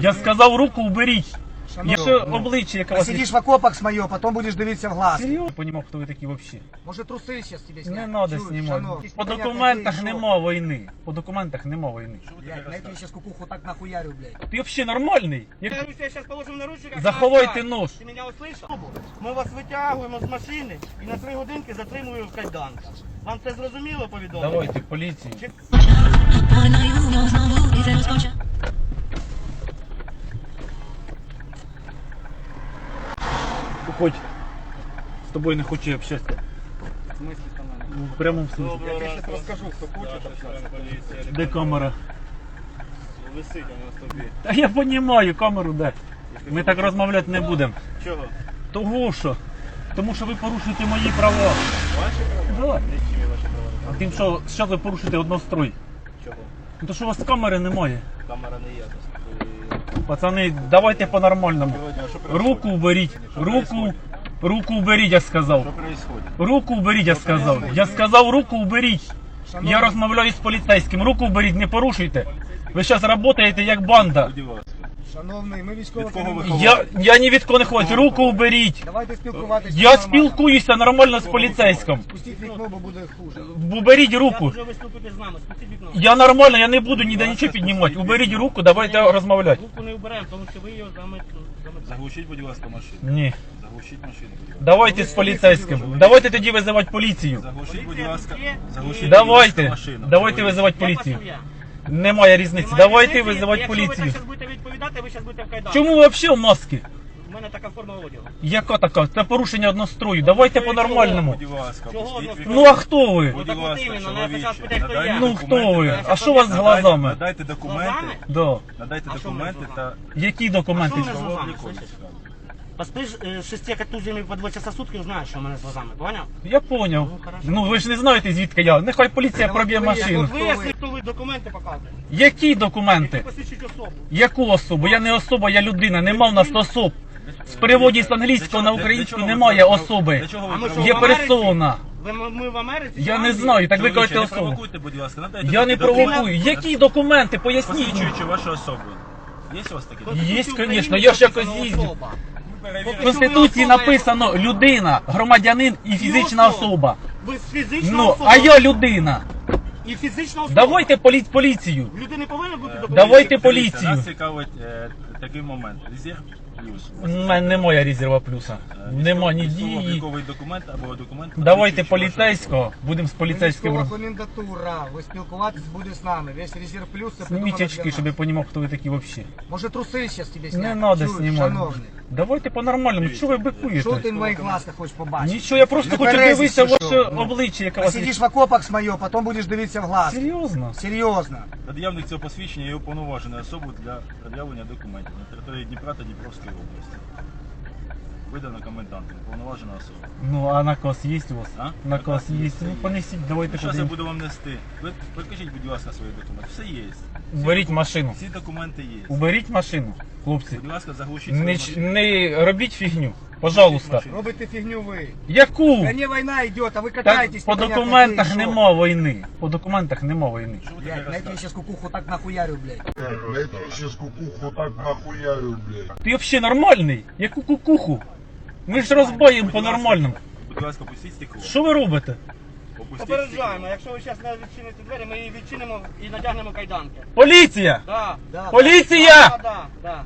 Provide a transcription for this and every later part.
Я сказав руку уберіть. Я ще обличчя, яке у вас Посидишь в окопах с мое, потом будешь дивиться в глаз. Серйозно? Я понімав, хто ви такі взагалі. Может трусы сейчас тебе Не снять? треба Чуешь, знімати. По документах нема війни. По документах нема війни. Блядь, на тебе сейчас кукуху так нахуярю, блядь. Ти взагалі нормальний? Я сейчас положим наручник. Заховайте нож. Ти мене услышав? Ми вас витягуємо з машини і на три годинки затримуємо в кайданках. Вам це зрозуміло повідомлення? Давайте поліцію. Полиною знову і це розпоча. Уходь. З тобою не хочу общатися. В мене? В прямому смысле. Я тобі зараз розкажу, хто хоче общатися. Де камера? Висить вона тобі. Та я розумію, камеру де. Ми так розмовляти не будемо. Чого? Того що? Тому що ви порушуєте мої права. Ваші права? Да. Ваші права? А тим, що що ви порушуєте однострой? Чого? Ну то що у вас камери немає. Камера не є. Пацани, давайте по-нормальному. Руку уберіть. Руку. Руку уберіть, я сказав. Руку уберіть, я сказав. Я сказав, руку уберіть. Я розмовляю з поліцейським. Руку уберіть, не порушуйте. Ви зараз працюєте як банда. Шановний, ми військово Від кого ви керівництво. Я, я ні від кого не ховаюсь. Руку уберіть. Давайте спілкуватися. Я спілкуюся нормально з поліцейським. Спустіть вікно, бо буде хуже. Уберіть Я руку. вже ви спілкуєтесь з нами, спустіть вікно. Я нормально, я не буду ніде нічого піднімати. Уберіть руку, давайте розмовляти. Руку не уберемо, тому що ви його замет... замет... Заглушіть, будь ласка, машину. Ні. Заглушіть машину, будь ласка. Давайте з поліцейським. Давайте тоді визивати поліцію. Заглушіть, будь ласка. Заглушіть, будь Давайте. машину. Давайте визивати поліцію. Немає різниці. Немає Давайте різниці? визивати Якщо ви поліцію. так зараз будете відповідати, ви зараз будете в кайданах. Чому ви взагалі в масці? У мене така форма одягу. Яка така? Це порушення однострою. Давайте по-нормальному. Будь ласка, Чого пустіть ви- Ну а хто ви? Будь так от ласка, чоловіче, надайте я. Ну хто ви? А що у вас з глазами? Надайте документи. Глазами? Да. Надайте А що документи та... Які А документи? що в мене з глазами, Поспиш е, шести контузіями по два часа в сутки, знаєш, що в мене з глазами, поняв? Я поняв. Ну, хорошо. Ну ви ж не знаєте звідки я. Нехай поліція Давай проб'є машину. От ви, якщо хто ви документи показуєте, Які документи? посвідчують особу. Яку особу? Я не особа, я людина. Нема в нас особ. В переводі з англійського на українську немає особи. А ми що, Є в Америці? персона. Ви, ми в Америці? Я не знаю, так ви кажете не особу. провокуйте, будь ласка. Надайте Я не провокую. Які документи? Поясніть. Посвідчуючи вашу особу. Є у вас такі? Є, звісно, я ж якось їздю. особа. В Конституції написано людина, громадянин і фізична особа. Ви фізична Ну, особа. а я людина. І фізична особа. Давайте полі- поліцію. Люди не повинні бути документи. Давайте поліцію. Нас цікавить е, такий момент. Плюс. У мене немає резерва плюса. Нема ні дії. Військово-обліковий документ або документ. Давайте поліцейського, будемо з поліцейським. Військова комендатура. Ви спілкуватись буде з нами. Весь резерв плюс це Зніміть очки, щоб я розумів, хто ви такі взагалі. Може труси зараз тебе Не снять? треба Чуєш, знімати. Шановний. Давайте по-нормальному. Чого ви Що бикуєте? ти в моїх глазках хочеш побачити? Нічого, я просто Не хочу березі, дивитися ваше що? обличчя, яке у вас Посидиш є. в окопах з моє, потім будеш дивитися в глаз. Серйозно? Серйозно. Пред'явник цього посвідчення є уповноваженою особою для пред'явлення документів на території Дніпра та Дніпровської області. Видано комендантом, уповноважена особа. Ну, а наказ є у вас? А? Наказ є. Все Ну, є. понесіть, давайте Зараз я подивимось. буду вам нести. Ви покажіть, будь ласка, свої документи. Все є. Уберіть машину. Всі документи є. Уберіть машину, хлопці. Будь ласка, заглушіть Не, свою ч- машину. не робіть фігню. Пожалуйста. Робите фігню ви. Яку? Та не війна йде, а ви Так, катаєтесь. по непонятно документах де і що. нема війни. По документах нема війни. Блядь, на я тебе сейчас кукуху так нахуярю, блядь. Я тебе сейчас кукуху так нахуярю, блядь. Ти взагалі нормальний? Яку кукуху? Ми ж розбоїмо по-нормальному. Будь ласка, пустіть стекло. Що ви робите? Опустіть Попереджаємо, якщо ви зараз не відчините двері, ми її відчинимо і надягнемо кайданки. Поліція! Да. Да, Поліція! Да, да, да.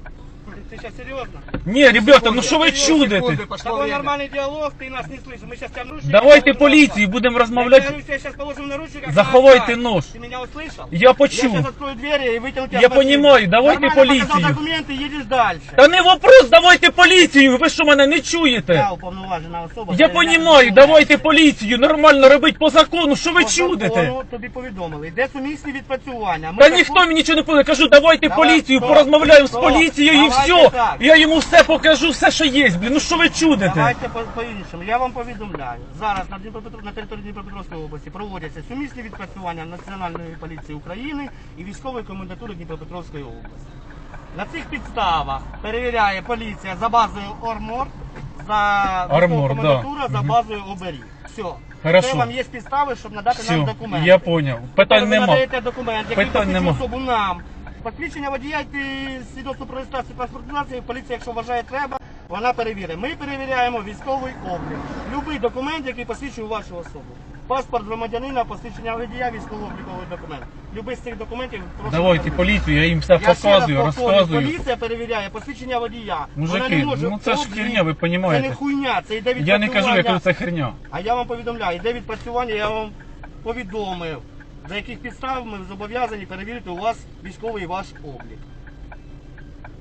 Ти, ти зараз серйозно? Ні, ребята, ну що ви Секунди, чудите? пошло Такой время. нормальний діалог, ти нас не слышиш. Ми зараз тебе наручники. Давайте будемо поліцію, будемо Я розмовляти. говорю, я сейчас положим наручник. Заховайте нож. Ты меня услышал? Я Я почув. сейчас открою двери и вытяну тебя Я с машины. понимаю, давайте Нормально полицию. показал документы, едешь дальше. Та не вопрос, давайте поліцію! Ви що мене не чуєте? Я уповноважена особа. Я перевіряю понімаю, документи. давайте поліцію, нормально робить по закону, що ви По чудите? закону Тобі повідомили. Йде сумісні відпрацювання. Ми Та так- ніхто мені нічого не повідомляє. Кажу, давайте Давай, поліцію, стоп, порозмовляємо з стоп, поліцією і давайте все. так. Я йому все покажу, все, що є. Блін, ну що ви чудите? Давайте по- по-іншому. Я вам повідомляю. Зараз на, Дніпропетро- на території Дніпропетровської області проводяться сумісні відпрацювання Національної поліції України і військової комендатури Дніпропетровської області. На цих підставах перевіряє поліція за базою Ормор, за Армор, да. комендатура за Мгм. базою Оберіг. Все. Хорошо. Це вам є підстави, щоб надати нам Все, документи. я поняв. Тепер Питань ви нема. надаєте документ, який Питань посвідчує нема. особу нам. Посвідчення водія і свідоцтво про реєстрацію транспортизації, поліція, якщо вважає треба, вона перевірить. Ми перевіряємо військовий облік. Любий документ, який посвідчує вашу особу. Паспорт громадянина, посвідчення водія, військово-обліковий документ. Любий з цих документів прошу Давайте перевірити. поліцію, я їм все Я ще раз показую, повторюю, розказую. Поліція перевіряє посвідчення водія. Мужики, Вона не може ну це ж облік- херня, ви Це понімаєте. не хуйня, це йде Я не кажу, я відпрацювання. кажу, це херня. А я вам повідомляю, йде відпрацювання, я вам повідомив, за яких підстав ми зобов'язані перевірити у вас військовий ваш облік.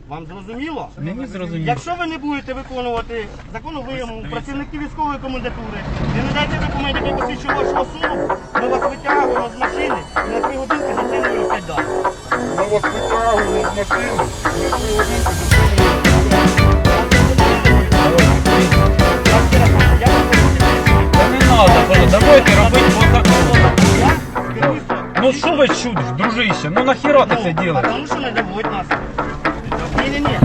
Вам зрозуміло? Мені зрозуміло. Якщо ви не будете виконувати законну вимогу працівників військової комендатури, не надаєте документів, які посвідчують вашу особу, ми вас витягуємо з машини і на три годинки затримуємо п'ять далі. Ми вас витягуємо з машини, на три годинки затримуємо. Ну чудиш, дружище? Ну нахіра ти це делаешь? Потому що не доводь нас. Ні-ні-ні.